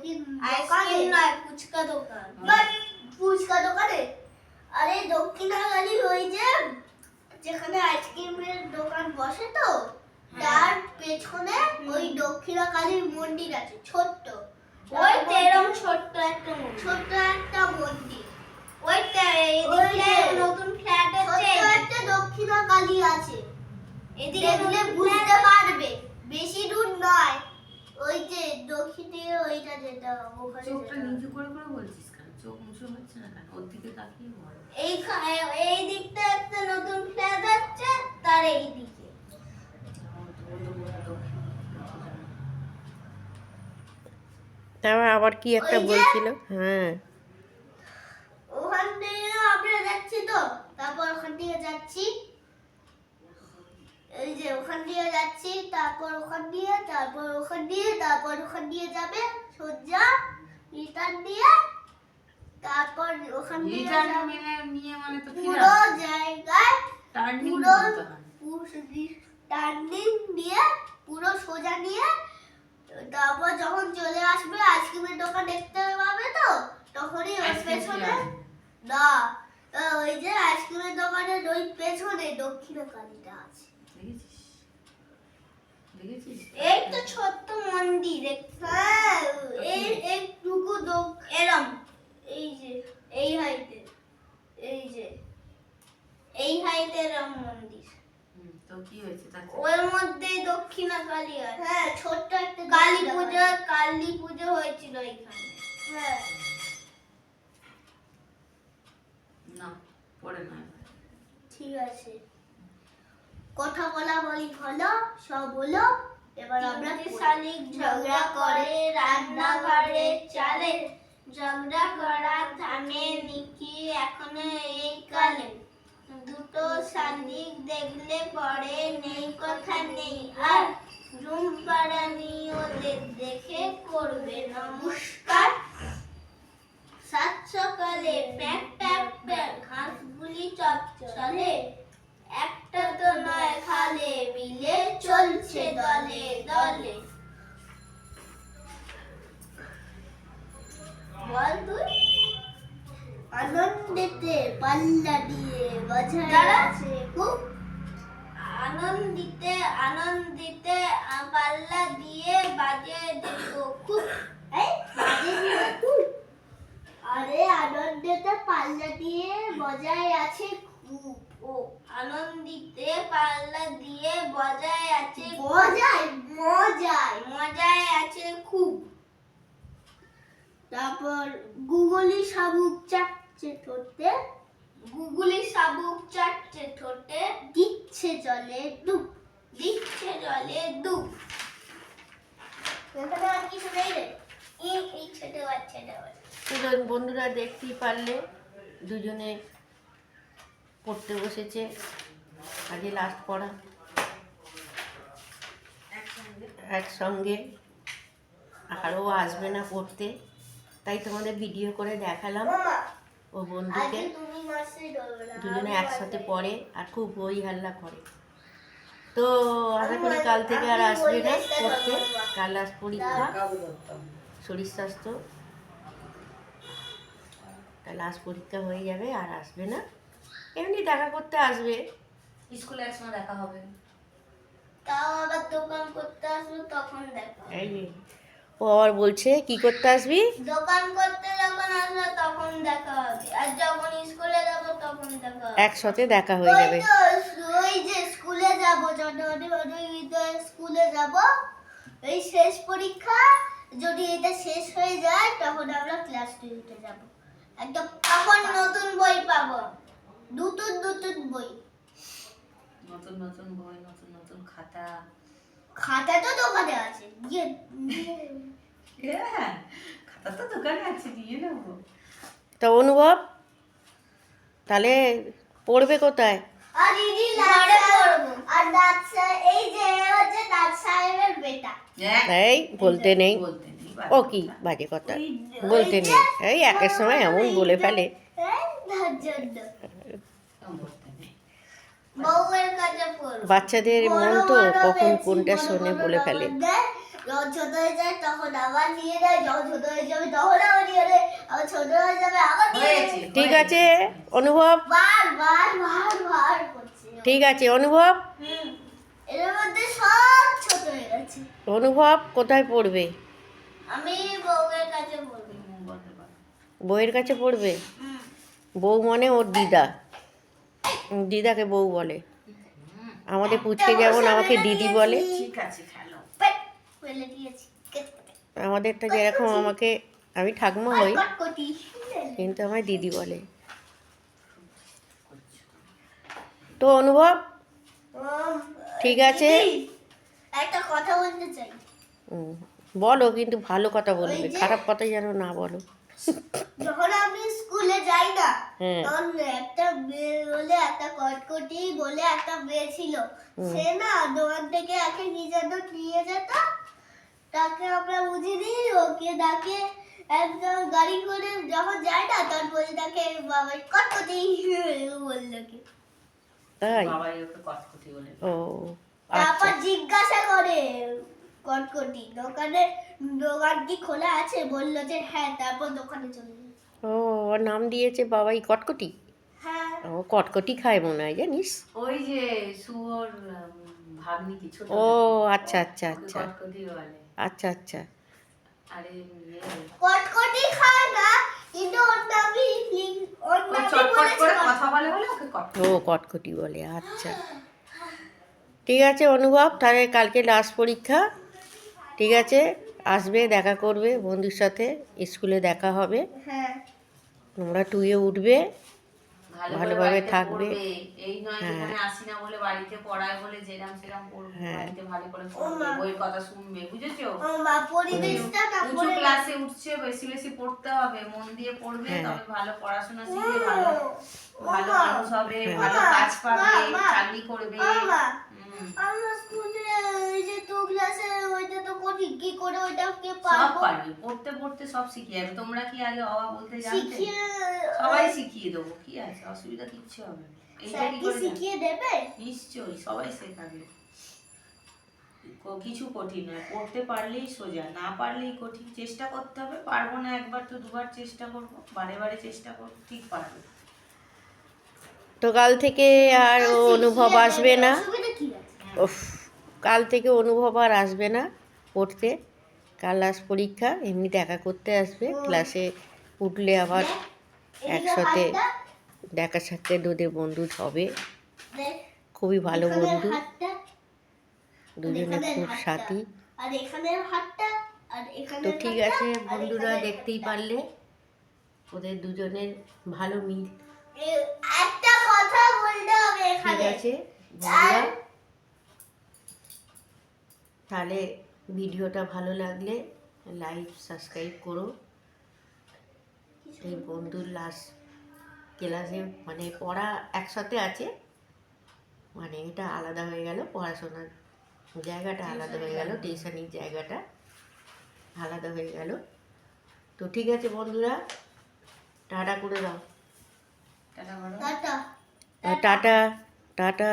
দক্ষিণ আইসক্রিম নয় ফুচকা দোকান বাট ফুচকা দোকানে আরে দক্ষিণাগালি ওই যে যেখানে আইসক্রিমের দোকান বসে তো তার পেছনে ওই দক্ষিণাকালীর মন্দির আছে ছোট্ট। ওই তেরম ছোট্ট একটা ছোট্ট একটা মন্দির। ওই এদিকে নতুন ফ্ল্যাট হচ্ছে একটা দক্ষিণাকালী আছে। এদিকে বুঝতে পারবে বেশি দূর নয়। ওই যে দক্ষিণে ওইটা যেটা ওখানে চোখটা নিচু করে করে বলছিস কেন? চোখ মুছু হচ্ছে না কেন? ওর দিকে তাকিয়ে বল। এইখানে এই দিকটা একটা নতুন ফ্ল্যাট হচ্ছে তার এই দিকে। তারপর আবার কি একটা বলছিল? হ্যাঁ। ওখান থেকে আমরা যাচ্ছি তো তারপর ওখান থেকে যাচ্ছি। এই যে ওখান দিয়ে যাচ্ছি তারপর ওখান দিয়ে তারপর ওখান দিয়ে তারপর ওখান দিয়ে যাবে সোজা রিটার্ন দিয়ে তারপর ওখান দিয়ে নিয়ে মানে তো পুরো জায়গায় পুরো টার্নিং দিয়ে পুরো সোজা নিয়ে তারপর যখন চলে আসবে আইসক্রিমের দোকান দেখতে পাবে তো? তখনই ওর পেছনে না ওই যে আইসক্রিমের দোকানের ওই পেছনে দক্ষিণকালীটা আছে। দেখেছিস দেখেছিস এই তো ছোট্ট মন্দির এই একটুকু দো- এরম। এই যে এই হাইটে এই যে। এই হাইটের এরম মন্দির। তো কি হয়েছে তাতে ওর মধ্যেই দক্ষিণা কালী আছে। হ্যাঁ ছোট্ট একটা কালী। পূজা কালী পুজো হয়েছিল এখানে। হ্যাঁ। না পড়ে না ঠিক আছে। কথা বলা বলি হলো সব হলো। এবার আমরা শালিক ঝগড়া করে রান্নাঘরে চালে। ঝগড়া করা থামে নিকি এখনও এই কালে। দুটো শালিক দেখলে পরে নেই কথা নেই আর জুম পাড়ানি ওদের দেখে করবে নমস্কার। সাত সকালে প্যাক প্যাক প্যাক ঘাসগুলি চলে একটা তো নয় খালে মিলে চলছে দলে দলে। বল তুই। আনন্দেতে পাল্লা দিয়ে। আছে খুব। আনন্দিতে আনন্দিতে পাল্লা দিয়ে বাজে দেখো খুব। এই, বাজে দিলে আরে আনন্দেতে পাল্লা দিয়ে বজায় আছে খুব। ও আনন্দিতে পাল্লা দিয়ে বজায় আছে খুব। মজায়? মজায় আছে খুব। তারপর গুগলি শামুক চাপছে ঠোঁটে। গুগলি শাবুক চাটছে ঠোঁটে। দিচ্ছে জলে ডুব। দিচ্ছে জলে ডুব। এখানে আর কিছু নেই রে। এই এই ছোট বাচ্চাটা দুজন বন্ধুরা দেখতেই পারলে দুজনে পড়তে বসেছে। আজকে লাস্ট পড়া। একসঙ্গে। আরও আসবে না পড়তে। তাই তোমাদের ভিডিও করে দেখালাম ও বন্ধুকে। দুজনে একসাথে পড়ে আর খুব বই হাল্লা করে। তো আশা করি কাল থেকে আর আসবে না পড়তে। কাল আস পরীক্ষা। শরীর স্বাস্থ্য। কাল আজ পরীক্ষা হয়ে যাবে আর আসবে না। এমনি দেখা করতে আসবে। স্কুলে একসময় দেখা হবে। তাও আবার দোকান করতে আসব তখন দেখো এই ও আবার বলছে কি করতে আসবি? দোকান করতে যখন আসব তখন দেখা হবে। আর যখন স্কুলে যাব তখন দেখা হবে। একসাথে দেখা হয়ে যাবে। তো ওই যে স্কুলে যাব মাসে স্কুলে যাব এই শেষ পরীক্ষা যদি এটা শেষ হয়ে যায় তখন আমরা ক্লাস টেবিলে যাব। একদম তখন নতুন বই। নতুন নতুন বই নতুন নতুন খাতা। খাতা তো দোকানে আছে গিয়ে হ্যাঁ খাতা তো দোকানে আছে নিয়ে নেব। তা অনুভব তাহলে পড়বে কোথায়? আর দিদি ঘরে পড়ব। আর দাদ এই যে হচ্ছে দাদ সাহেবের বেটা। এই বলতে নেই। বলতে নেই ও কি বাজে কথা? বলতে নেই। এই একের সময় এমন বলে ফেলে। বাচ্চাদের মন তো কখন কোনটা শোনে বলে ফেলে। যখন ছোট হয়ে যায় তখন আবার নিয়ে নেয় যখন ছোট হয়ে যাবে তখন আবার নিয়ে নেয় আবার ছোট হয়ে যাবে আবার নিয়ে ঠিক আছে অনুভব? বার বার বার বার করছে ঠিক আছে অনুভব? এর মধ্যে সব ছোট হয়ে গেছে। অনুভব কোথায় পড়বে? আমি কাছে। বউয়ের কাছে পড়বে? বউ মানে ওর দিদা। দিদাকে বউ বলে। আমাদের পুচকে যেমন আমাকে দিদি বলে। আমাদেরটা যেরকম আমাকে আমি ঠাকুমা হই কিন্তু আমায় দিদি বলে। তো অনুভব? ঠিক আছে। একটা কথা বলতে চাই। বলো কিন্তু ভালো কথা বলবে। খারাপ কথা যেন না বলো। যখন আমি স্কুলে যাই না তখন একটা মেয়ে বলে একটা কটকটি বলে একটা মেয়ে ছিল। সে না দোকান থেকে একে নিজের নিয়ে যেত তাকে আমরা বুঝিয়ে দিই ওকে ডাকে একদম গাড়ি করে যখন যায় না তখন বলে তাকে বাবা কটকটি বলল কি। তাই? ওকে কটকটি বলে। ও তারপর আচ্ছা। জিজ্ঞাসা করে কটকটি। দোকানে দোকান কি খোলা আছে বলল যে হ্যাঁ তারপর দোকানে চলে ও ওর নাম দিয়েছে বাবাই কটকটি? হ্যাঁ। ও কটকটি খায় মনে হয় জানিস? ওই যে শুয়োর ভাগ্নি কি ছোট ও আচ্ছা আচ্ছা আচ্ছা। কটকটি বলে। আচ্ছা আচ্ছা। আরে ইয়ে, কটকটি খায় না কিন্তু ওর নামই ওর নামই করে কথা বলে বলে ওকে কটকটি ও কটকটি বলে আচ্ছা। ঠিক আছে অনুভব তাহলে কালকে লাস্ট পরীক্ষা। ঠিক আছে আসবে দেখা করবে বন্ধুর সাথে স্কুলে দেখা হবে হ্যাঁ তোমরা টুয়ে উঠবে ভালোভাবে থাকবে। এই নয়। যেখানে আসি না বলে বাড়িতে পড়ায় বলে যেরাম সেরাম পড়বে। বাড়িতে ভালো করে ও পড়বে কথা শুনবে বুঝেছ ও পরিবেশটা না উঁচু ক্লাসে উঠছে বেশি বেশি পড়তে হবে দিয়ে পড়বে। তবে ভালো পড়াশোনা শিখবে ভালো ভালো মানুষ হবে হ্যাঁ। ভালো কাজ পাবে। চাকরি করবে আমরা স্কুলে ওই যে তো ক্লাসে ওইটা তো করি কি করে ওইটা কে সব পারব? পারবে পড়তে পড়তে সব শিখে যাবে তোমরা কি আগে অবা বলতে জানতে? শিখিয়ে সবাই শিখিয়ে দেবো কি আছে? অসুবিধা কিচ্ছু হবে না। এইটা স্যার কি কি করে জানবে? শিখিয়ে দেবে? নিশ্চয়ই সবাই শেখাবে। ক- কিছু কঠিন নয় পড়তে পারলেই সোজা না পারলেই কঠিন। চেষ্টা করতে হবে পারব না একবার তো দুবার চেষ্টা করব বারে বারে চেষ্টা করব ঠিক পারবে তো কাল থেকে আর ও অনুভব আসবে না অসুবিধা কি আছে উফ কাল থেকে অনুভব আর আসবে না পড়তে। কাল লাস্ট পরীক্ষা এমনি দেখা করতে আসবে। ক্লাসে উঠলে আবার একসাথে দেখা সাক্ষাৎ ওদের বন্ধু হবে। খুবই ভালো বন্ধু। দুজনে খুব সাথী। তো ঠিক আছে বন্ধুরা দেখতেই পারলে। ওদের দুজনের ভালো মিল। একটা কথা বলতে হবে ঠিক আছে বন্ধুরা। তাহলে ভিডিওটা ভালো লাগলে লাইক সাবস্ক্রাইব করো। এই বন্ধুর লাস্ট ক্লাসে মানে পড়া একসাথে আছে। মানে এটা আলাদা হয়ে গেল পড়াশোনার জায়গাটা আলাদা হয়ে গেল টিউশনির জায়গাটা আলাদা হয়ে গেল। তো ঠিক আছে বন্ধুরা টাটা করে দাও। Tata tata. Tata tata.